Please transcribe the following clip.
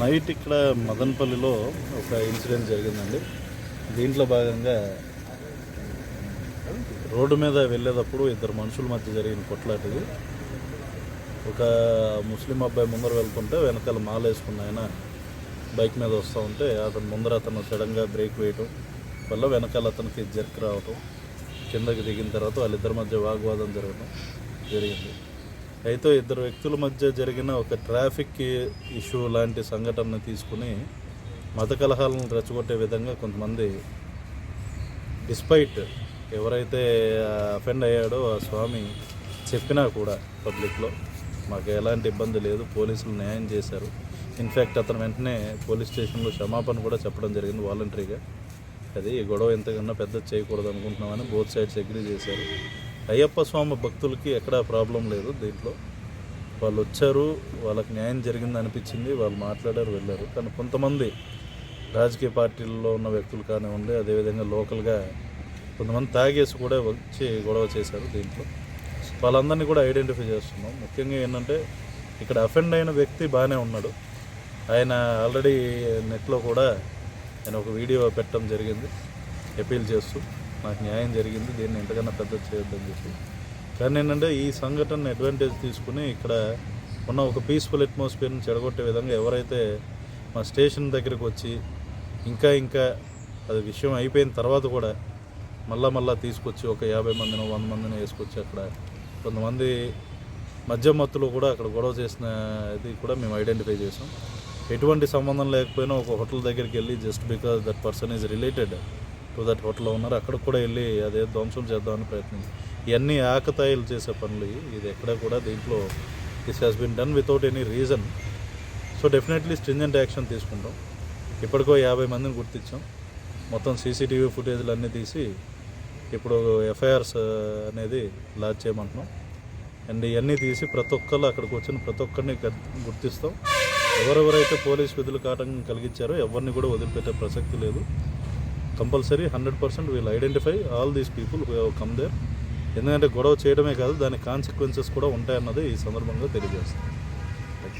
Night ఇక్కడ మదనపల్లిలో ఒక ఇన్సిడెంట్ జరిగిందండి. దీంట్లో భాగంగా రోడ్డు మీద వెళ్ళేటప్పుడు ఇద్దరు మనుషుల మధ్య జరిగిన కొట్లాటది. ఒక ముస్లిం అబ్బాయి ముందర వెళ్తుంటే వెనకాల మాల వేసుకున్న ఆయన బైక్ మీద వస్తూ ఉంటే అతను ముందర అతను సడన్గా బ్రేక్ వేయటం వల్ల వెనకాల అతనికి జర్క్ రావటం కిందకి దిగిన తర్వాత వాళ్ళిద్దరి మధ్య వాగ్వాదం జరగడం జరిగింది. అయితే ఇద్దరు వ్యక్తుల మధ్య జరిగిన ఒక ట్రాఫిక్ ఇష్యూ లాంటి సంఘటనను తీసుకుని మత కలహాలను రెచ్చగొట్టే విధంగా కొంతమంది డిస్పైట్ ఎవరైతే అఫెండ్ అయ్యాడో ఆ స్వామి చెప్పినా కూడా పబ్లిక్లో మాకు ఎలాంటి ఇబ్బంది లేదు పోలీసులు న్యాయం చేశారు. ఇన్ఫ్యాక్ట్ అతను వెంటనే పోలీస్ స్టేషన్లో క్షమాపణ కూడా చెప్పడం జరిగింది వాలంటరీగా. అది ఈ గొడవ ఎంతకన్నా పెద్ద చేయకూడదు అనుకుంటున్నామని బోత్ సైడ్స్ అగ్రీ చేశారు. అయ్యప్ప స్వామి భక్తులకి ఎక్కడా ప్రాబ్లం లేదు దీంట్లో. వాళ్ళు వచ్చారు వాళ్ళకి న్యాయం జరిగింది అనిపించింది వాళ్ళు మాట్లాడారు వెళ్ళారు. కానీ కొంతమంది రాజకీయ పార్టీల్లో ఉన్న వ్యక్తులు కానివ్వండి అదేవిధంగా లోకల్గా కొంతమంది తాగేసి కూడా వచ్చి గొడవ చేశారు దీంట్లో. వాళ్ళందరినీ కూడా ఐడెంటిఫై చేస్తున్నాం. ముఖ్యంగా ఏంటంటే ఇక్కడ అఫెండ్ అయిన వ్యక్తి బాగానే ఉన్నాడు. ఆయన ఆల్రెడీ నెట్లో కూడా ఆయన ఒక వీడియో పెట్టడం జరిగింది అపీల్ చేస్తూ. నాకు న్యాయం జరిగింది దీన్ని ఎంతకన్నా పెద్ద చేయొద్దని చెప్పి. కానీ ఏంటంటే ఈ సంఘటన అడ్వాంటేజ్ తీసుకుని ఇక్కడ ఉన్న ఒక పీస్ఫుల్ అట్మాస్ఫియర్ని చెడగొట్టే విధంగా ఎవరైతే మా స్టేషన్ దగ్గరికి వచ్చి ఇంకా ఇంకా అది విషయం అయిపోయిన తర్వాత కూడా మళ్ళా మళ్ళా తీసుకొచ్చి ఒక యాభై మందిని వంద మందిని వేసుకొచ్చి అక్కడ కొంతమంది మధ్య మత్తులో కూడా అక్కడ గొడవ చేసిన ఇది కూడా మేము ఐడెంటిఫై చేసాం. ఎటువంటి సంబంధం లేకపోయినా ఒక హోటల్ దగ్గరికి వెళ్ళి just because that person is related to that హోటల్లో ఉన్నారు. అక్కడికి కూడా వెళ్ళి అదే ధ్వంసం చేద్దామని ప్రయత్నించి ఇవన్నీ ఆకతాయిలు చేసే పనులు ఇది ఎక్కడ కూడా దీంట్లో this has been done without any reason so definitely stringent action తీసుకుంటాం. ఇప్పటికో యాభై మందిని గుర్తించాం. మొత్తం సీసీటీవీ ఫుటేజ్లు అన్నీ తీసి ఇప్పుడు ఎఫ్ఐఆర్స్ uh, అనేది లాంచ్ చేయమంటున్నాం. అండ్ ఇవన్నీ తీసి ప్రతి ఒక్కళ్ళు అక్కడికి వచ్చిన ప్రతి ఒక్కరిని గుర్తిస్తాం. ఎవరెవరైతే పోలీస్ విధులకు ఆటంకం కలిగించారో ఎవరిని కూడా వదిలిపెట్టే ప్రసక్తి లేదు. Compulsory hundred percent we'll identify all these people who come there. ఎందుకంటే గొడవ చేయడమే కాదు దాని కాన్సిక్వెన్సెస్ కూడా ఉంటాయన్నది ఈ సందర్భంగా తెలియజేస్తుంది